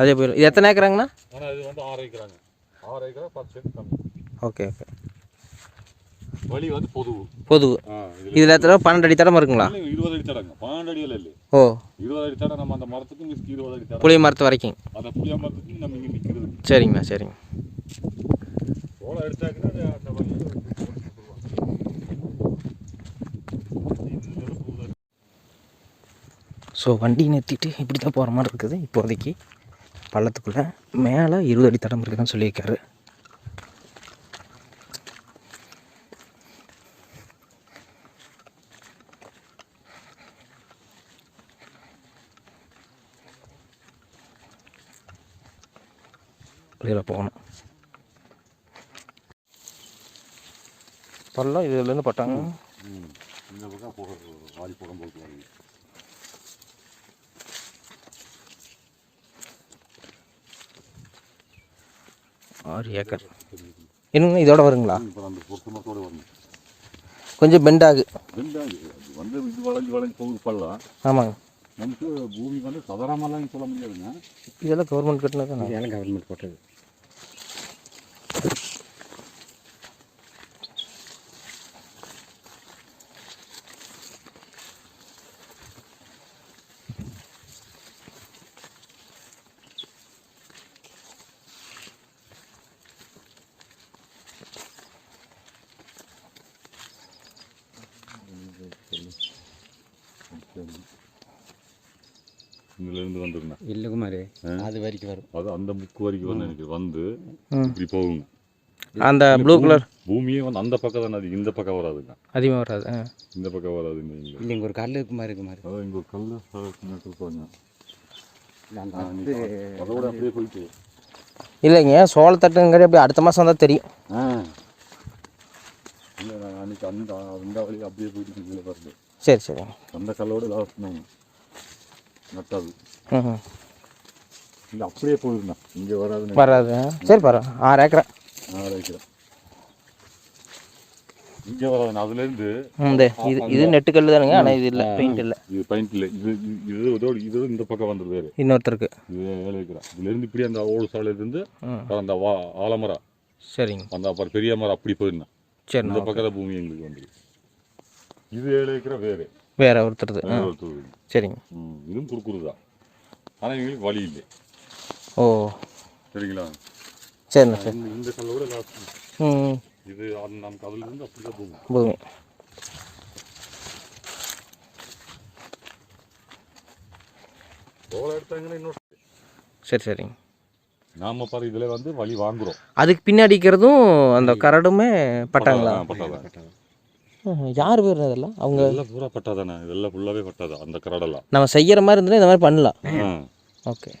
அதே போயிடும் இது எத்தனை ஏக்கராங்கண்ணா? ஆனால் இது வந்து ஆறு ஏக்கராங்க. ஆறு ஏக்கரா பத்து சென்ட் கம்மி. Okay okay. வழி வந்து பொது பொது ஆ இதில் எத்தனை பன்னெண்டு அடி தடம் இருக்குங்களா? இருபது அடி தடங்க. பன்னெண்டு அடியில் இல்லை. ஓ. இருபது அடி தடம் நம்ம அந்த மரத்துக்கும் இங்கே இருபது அடி தடம் புளிய மரத்து வரைக்கும். அந்த புளிய மரத்துக்கும் நம்ம இங்கே நிற்கிறது சரிங்கண்ணா சரிங்க. சோளம் எடுத்தாங்கன்னா அந்த வழியில் ஸோ வண்டி நிறுத்திட்டு இப்படி தான் போகிற மாதிரி இருக்குது. இப்போதைக்கு பள்ளத்துக்குள்ளே மேலே இருபது அடி தடம் இருக்குதுன்னு சொல்லியிருக்காரு. போகணும். பள்ளம் இதுலேருந்து பட்டாங்க. இந்த பக்கம் போக வாலி போகும்போது ஆறு ஏக்கர். என்னங்க இதோட வருங்களா? கொஞ்சம் பெண்ட் ஆகு. ரெண்டாவது அது வந்து இது வளைஞ்சு வளைஞ்சு போகுது பள்ளம். ஆமாங்க. நமக்கு பூமி வந்து சதுரமெல்லாம் சொல்ல முடியாதுங்க. இதெல்லாம் கவர்மெண்ட் கட்டினது தானே கவர்மெண்ட் போட்டது? இதுலேருந்து வந்துருங்க இல்லை குமார் அது வரைக்கும் வரும். அது அந்த முக்கு வரைக்கும் வந்து எனக்கு வந்து. இப்படி போகுங்க. அந்த ப்ளூ கலர் பூமியே வந்து அந்த பக்கம் தானே அது இந்த பக்கம் வராதுங்க. அதிகமாக வராது ஆ. இந்த பக்கம் வராதுங்க இங்கே. இல்லை இங்கே ஒரு கல் குமார் குமார் அதான் இங்கே ஒரு கல் அடுத்து அதோட அப்படியே போயிட்டு. இல்லைங்க சோளத்தட்டுங்கிறது அப்படி அடுத்த மாதம் தான் தெரியும். ஆ. இல்லை நான் அன்னைக்கு அந்த அந்த வழி அப்படியே போயிட்டு கீழே பாருங்க. சரி சரி. அந்த கல்லோட லாஸ்ட் நாங்க நட்டாது இல்லை அப்படியே போயிருந்தேன். இங்கே வராது. ஆ. சரி பரவாயில்ல ஆறு ஏக்கரா. நான் வைக்கிறேன் இங்கே வராதுண்ணா அதுலேருந்து இந்த இது இது நெட்டுக்கல் தானுங்க. ஆனால் இது இல்லை. பெயிண்ட் இல்லை. இது பாயிண்ட் இல்லை. இது இது- இது இதோட இது இந்த பக்கம் வந்துடுது வேறு. இன்னொருத்தருக்கு. இது ஏழை வைக்கிறேன் இதுலேருந்து இப்படி அந்த ஓடு சாலையிலேருந்து அந்த வா ஆலமரம். சரிங்க. அந்த அப்புறம் பெரிய மரம் அப்படி போயிருந்தேன். இந்த சரிண்ணா பக்கத்து பூமி எங்களுக்கு வந்துருக்கு. இது ஏழு ஏக்கரா வேறு. வேற ஒருத்தருது. சரிங்க. இதுவும் குறுக்குறு தான். ஆனால் எங்களுக்கு வழி இல்லை. ஓ. சரிங்களா? சரிண்ணா சரி. இந்த- கல்லோட லாஸ்ட் ம் இது நமக்கு அதுலேருந்து அப்படி தான் போகும். சோளம் எடுத்தாங்கன்னா இன்னொரு சரி சரிங்க. நாம பாரு இதில் வந்து வழி வாங்குறோம். அதுக்கு பின்னாடி இருக்கிறதும் அந்த கரடுமே பட்டாங்களா? பட்டாதான் ம், யார் பேர் இதெல்லாம்? அவங்க இதெல்லாம் பூரா பட்டாதானே? இதெல்லாம் ஃபுல்லாகவே பட்டாதான் அந்த கரடெல்லாம். நம்ம செய்கிற மாதிரி இருந்ததுன்னா இந்த மாதிரி பண்ணலாம். ஓகே.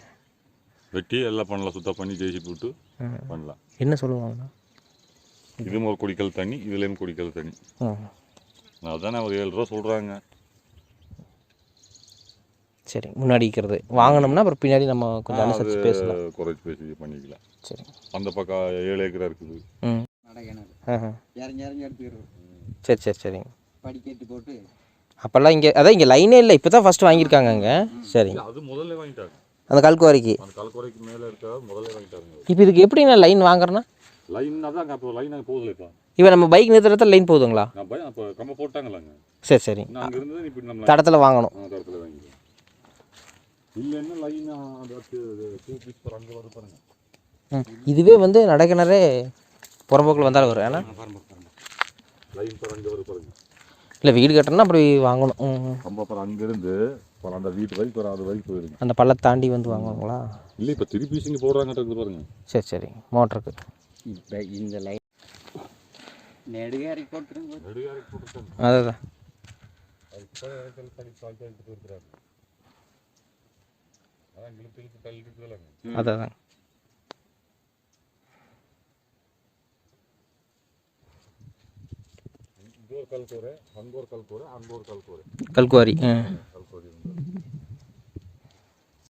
வெட்டி எல்லாம் பண்ணலாம். சுத்தம் பண்ணி ஜெயிச்சு போட்டு. பண்ணலாம். என்ன சொல்லுவாங்கண்ணா இதுவும் ஒரு குடிக்கல் தண்ணி இதுலேயும் குடிக்கல் தண்ணி. அதானே ஒரு ஏழு ரூபா சொல்கிறாங்க சரி முன்னாடி இருக்கிறது. வாங்கினோம்னா அப்புறம் பின்னாடி நம்ம கொஞ்சம் அனுசரித்து பேசலாம். குறைச்சி பேசி பண்ணிக்கலாம். சரி. அந்த பக்கம் ஏழு ஏக்கரா இருக்குது. இறங்கி இறங்கி எடுத்துக்கிறோம். சரி சரி சரிங்க. படிக்கட்டு போட்டு. அப்போல்லாம் இங்கே அதான் இங்கே லைனே இல்லை இப்போ தான் ஃபஸ்ட்டு வாங்கியிருக்காங்க அங்கே. சரிங்க. அது முதல்ல வாங்கிட்டாங்க. அந்த கல்குவாரிக்கு அந்த கல்குறைக்கு மேலே இருக்க முதல்ல வாங்கிட்டாங்க. இப்போ இதுக்கு எப்படி நான் லைன் வாங்குறேன்னா? லைன் அதாங்க அப்போ லைன் அங்கே போகுதுல இப்போ. இப்போ நம்ம பைக் நிறுத்துறத லைன் போகுதுங்களா அப்போ கம்ப போட்டாங்களாங்க சரி சரி. நான் அங்கே இருந்தது இப்படி நம்ம தடத்தில் வாங்கணும். ஆ, தரத்தில் வாங்கிக்கலாம். இல்லைன்னா லைன் டூ பீஸ் அங்கே வருது பாருங்க. இதுவே வந்து நடக்கினரே புறம்போக்கில் வந்தாலும் வரும். ஏன்னா? லைன் பாருங்க இல்லை வீடு கட்டணும்னா அப்படி வாங்கணும். ம். கம்ப பர் அங்கேருந்து பர் அந்த வீட்டு வரைக்கும் பர் அது வரைக்கும் போயிருங்க. அந்த பள்ளத்தை தாண்டி வந்து வாங்கணுங்களா இல்லை இப்போ திருப்பி இங்கே போடுறாங்கன்றது பாருங்க. சரி சரி. மோட்டருக்கு இப்போ இந்த லைன் நெடுக இறக்கி போட்டுருங்க. நெடுகாரி போட்டுருக்காங்க. அதுதான் அதான். இழுத்து இழுத்து தள்ளிட்டு இருக்குதுல்லங்க அதுதான் இங்கே ஒரு கல்